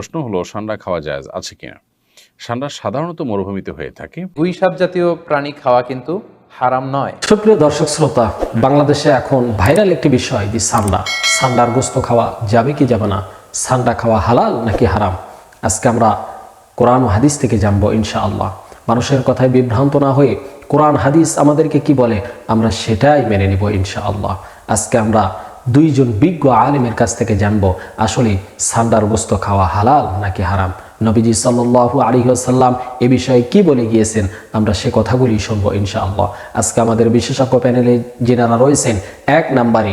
প্রশ্ন হলো সান্ডা খাওয়া যায় আছে কিনা? সান্ডা সাধারণত মরুভূমিতে হয়ে থাকে। গুই সাপ জাতীয় প্রাণী খাওয়া কিন্তু হারাম নয়। সুপ্রিয় দর্শক শ্রোতা বাংলাদেশে এখন ভাইরাল একটি বিষয় যে সান্ডা। সান্ডার গোস্ত খাওয়া যাবে কি যাবে না? সান্ডা খাওয়া হালাল নাকি হারাম? আজকে আমরা কোরআন হাদিস থেকে জানব ইনশাআল্লাহ। মানুষের কথায় বিভ্রান্ত না হয়ে কোরআন হাদিস আমাদেরকে কি বলে আমরা সেটাই মেনে নিব ইনশাআল্লাহ। আজকে আমরা দুইজন বিজ্ঞ আলিমের কাছ থেকে জানব, আসলে সান্ডার গোস্ত খাওয়া হালাল নাকি হারাম? নবীজি সাল্লু আলী আসাল্লাম এ বিষয়ে কি বলে গিয়েছেন? আমরা সে কথাগুলি শুনব ইনশাআল্লাহ। আজকে আমাদের বিশেষজ্ঞ প্যানেলে যেনারা রয়েছেন, এক নাম্বারে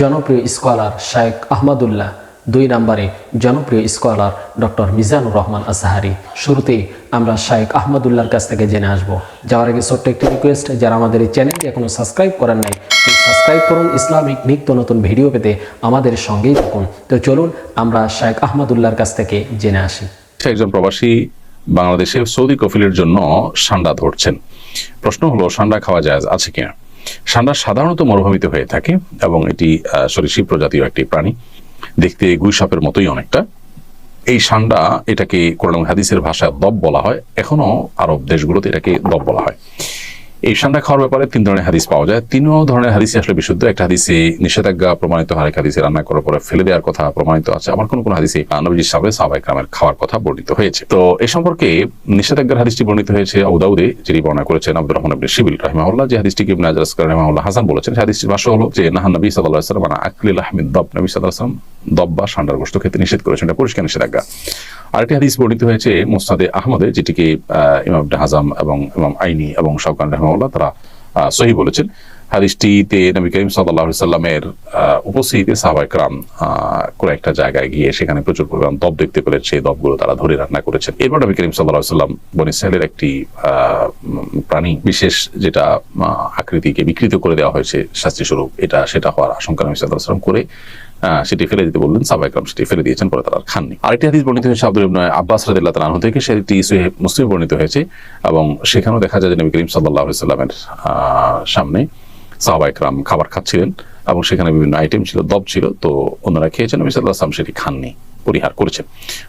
জনপ্রিয় স্কলার শায়েক আহমদুল্লাহ। দুই নম্বরে জনপ্রিয় স্কলার ডক্টর মিজানুর রহমান আসাহারি শুরুতেই আমরা শায়েক আহমদুল্লাহর কাছ থেকে জেনে আসব। যাওয়ার আগে ছোট্ট একটি রিকোয়েস্ট যারা আমাদের এই চ্যানেলটি এখনও সাবস্ক্রাইব করেন নাই সাবস্ক্রাইব করুন, ইসলামিক নিত্য নতুন ভিডিও পেতে আমাদের সঙ্গেই থাকুন। তো চলুন আমরা শায়েক আহমদুল্লাহর কাছ থেকে জেনে আসি। একজন প্রবাসী বাংলাদেশে সৌদি কফিলের জন্য সান্ডা ধরছেন। প্রশ্ন হলো, সান্ডা খাওয়া যায়, আছে কিনা? সান্ডা সাধারণত মরুভূমিতে হয়ে থাকে এবং এটি সরীসৃপ প্রজাতীয় একটি প্রাণী। দেখতে গুই সাপের মতোই অনেকটা। এই সান্ডা এটাকে কোরআন হাদিসের ভাষায় দব বলা হয়। এখনও আরব দেশগুলোতে এটাকে দব বলা হয়। এই সান্ডা খাওয়ার ব্যাপারে তিন ধরনের হাদিস পাওয়া যায়। তিন ধরনের হাদিসে আসলে বিশুদ্ধ। একটা হাদিসে নিষেধাজ্ঞা প্রমাণিত হয় এক হাদিসে রান্না করার পরে ফেলে দেওয়ার কথা প্রমাণিত আছে। আবার কোন কোন হাদিসে আহ, নবীজি সাহেব সাহাবাই গ্রামের খাওয়ার কথা বর্ণিত হয়েছে। তো এ সম্পর্কে নিষেধাজ্ঞার হাদিসটি বর্ণিত হয়েছে আউদাউদে যিনি বর্ণনা করেছেন আব্দুর রহমান ইবনে শিবিল রাহিমাহুল্লাহ। যে হাদিসটিকে ইবনে আজরাস রাহিমাহুল্লাহ হাসান বলেছেন হাদিসটির ভাষ্য হলো যে নাহান নবী সাল্লাল্লাহু আলাইহি ওয়াসাল্লাম আকলিল আহমিদ দব। নবী সাল্লাল্লাহু আলাইহি ওয়াসাল্লাম দব সান্ডার গোশত খেতে নিষেধ করেছেন। এটা পরিষ্কার নিষেধাজ্ঞা। আরেকটি হাদিস বর্ণিত হয়েছে মুস্তাদে আহমদে, যেটিকে ইমাম হাজাম এবং ইমাম আইনি এবং শাহকান রহমাউল্লাহ তারা সহি বলেছেন। হাদিসটিতে নবী করিম সাল্লাহ সাল্লামের উপস্থিতিতে সাহাবাই ক্রাম কোনো একটা জায়গায় গিয়ে সেখানে প্রচুর পরিমাণ দব দেখতে পেলেন। সেই দবগুলো তারা ধরে রান্না করেছেন। এরপর নবী করিম সাল্লাহ সাল্লাম বনিসাহের একটি প্রাণী বিশেষ যেটা আকৃতিকে বিকৃত করে দেওয়া হয়েছে শাস্তিস্বরূপ, এটা, সেটা হওয়ার আশঙ্কা নবী সাল্লাহ সাল্লাম করে সেটি ফেলে দিতে বললেন। সাবাই সেটি ফেলে দিয়েছেন, পরে তারা খাননি। আরেকটি হাদিস বর্ণিত হয়েছে আব্দুল ইবনে আব্বাস রাদিয়াল্লাহু তাআলা থেকে। সেটি সুহে মুসলিম বর্ণিত হয়েছে এবং সেখানেও দেখা যায় যে নবী করিম সাল্লাল্লাহু আলাইহি সাল্লামের সামনে সাহাবা একরাম খাবার খাচ্ছিলেন এবং সেখানে বিভিন্ন আইটেম ছিল দব ছিল। তো ওনারা খেয়েছেন নবী সাল্লাহ আসলাম সেটি খাননি, পরিহার করেছেন।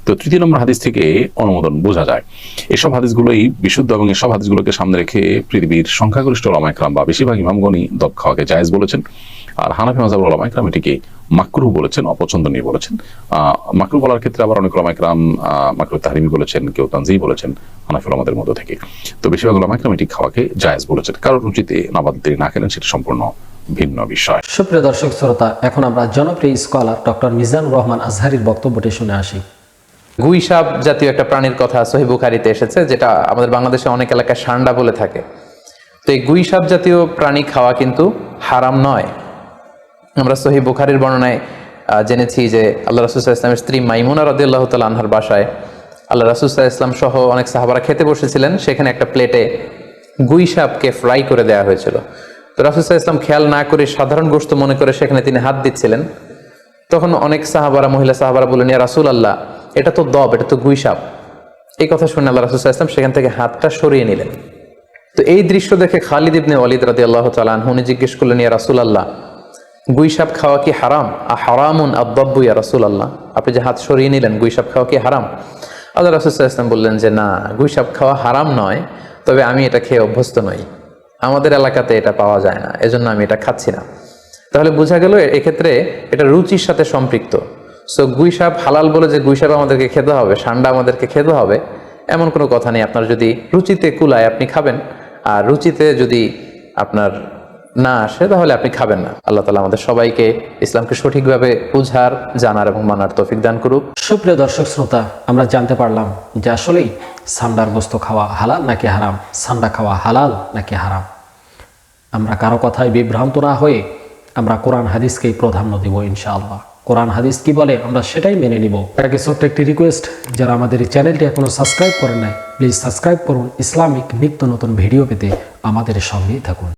তো তৃতীয় নম্বর হাদিস থেকে অনুমোদন বোঝা যায়। এসব হাদিসগুলোই বিশুদ্ধ এবং এসব হাদিসগুলোকে সামনে রেখে পৃথিবীর সংখ্যাগরিষ্ঠ রামায়করাম বা বেশিরভাগ ইমামগণই দব খাওয়াকে জায়েজ বলেছেন। আর হানাফি মাজাব ওলামা একরাম এটিকে মাকরু বলেছেন অপছন্দনীয় বলেছেন। আহ, মাকরু বলার ক্ষেত্রে আবার অনেক ওলামা একরাম আহ, মাকরু তাহরিমি বলেছেন কেউ তানজি বলেছেন হানাফি ওলামাদের মধ্য থেকে। তো বেশিরভাগ ওলামা একরাম এটি খাওয়াকে জায়েজ বলেছেন। কারোর রুচিতে নাবাদ তিনি না খেলেন সেটা সম্পূর্ণ ভিন্ন বিষয়। সুপ্রিয় দর্শক শ্রোতা এখন আমরা জনপ্রিয় স্কলার ডক্টর মিজানুর রহমান আজহারির বক্তব্যটি শুনে আসি। গুই সাপ জাতীয় একটা প্রাণীর কথা সহি বুখারিতে এসেছে যেটা আমাদের বাংলাদেশে অনেক এলাকায় সান্ডা বলে থাকে। তো এই গুইসাপ জাতীয় প্রাণী খাওয়া কিন্তু হারাম নয়। আমরা সহি বুখারির বর্ণনায় জেনেছি যে আল্লাহ রাসুসাহ ইসলামের স্ত্রী মাইমুনা রদিল্লাহ তাল আনহার বাসায় আল্লাহ রাসুসাহ ইসলাম সহ অনেক সাহাবারা খেতে বসেছিলেন। সেখানে একটা প্লেটে গুই সাপকে ফ্রাই করে দেওয়া হয়েছিল। তো রাসুসাহ ইসলাম খেয়াল না করে সাধারণ গোস্ত মনে করে সেখানে তিনি হাত দিচ্ছিলেন। তখন অনেক সাহাবারা, মহিলা সাহাবারা বললেন, ইয়া রাসুল আল্লাহ এটা তো দব, এটা তো গুই সাপ। এই কথা শুনে আল্লাহ রাসুল ইসলাম সেখান থেকে হাতটা সরিয়ে নিলেন। তো এই দৃশ্য দেখে খালিদ ইবনে ওয়ালিদ রাদি আল্লাহ তালান উনি জিজ্ঞেস করলেন, ইয়া রাসুল আল্লাহ গুই সাপ খাওয়া কি হারাম? আ হারামুন আব্বাব্বু ইয়া রাসুল আল্লাহ আপনি যে হাত সরিয়ে নিলেন গুই সাপ খাওয়া কি হারাম? আল্লাহ রাসুল ইসলাম বললেন যে, না গুই সাপ খাওয়া হারাম নয়, তবে আমি এটা খেয়ে অভ্যস্ত নই। আমাদের এলাকাতে এটা পাওয়া যায় না, এজন্য আমি এটা খাচ্ছি না। তাহলে বোঝা গেল এক্ষেত্রে এটা রুচির সাথে সম্পৃক্ত। সো গুই সাপ হালাল বলে যে গুই সাপ আমাদেরকে খেতে হবে সান্ডা আমাদেরকে খেতে হবে, এমন কোনো কথা নেই। আপনার যদি রুচিতে কুলায় আপনি খাবেন, আর রুচিতে যদি আপনার না আসে, তাহলে আপনি খাবেন না। আল্লাহ তালা আমাদের সবাইকে ইসলামকে সঠিকভাবে বুঝার, জানার এবং মানার তৌফিক দান করুক। সুপ্রিয় দর্শক শ্রোতা, আমরা জানতে পারলাম যে আসলেই সান্ডার গোস্ত খাওয়া হালাল নাকি হারাম? সান্ডা খাওয়া হালাল নাকি হারাম? আমরা কারও কথায় বিভ্রান্ত না হয়ে আমরা কোরআন হাদিসকেই প্রাধান্য দিব ইনশাআল্লাহ। কোরআন হাদিস কি বলে আমরা সেটাই মেনে নিব। আগে ছোট্ট একটি রিকোয়েস্ট যারা আমাদের এই চ্যানেলটি এখনও সাবস্ক্রাইব করেন নাই প্লিজ সাবস্ক্রাইব করুন। ইসলামিক নিত্য নতুন ভিডিও পেতে আমাদের সঙ্গেই থাকুন।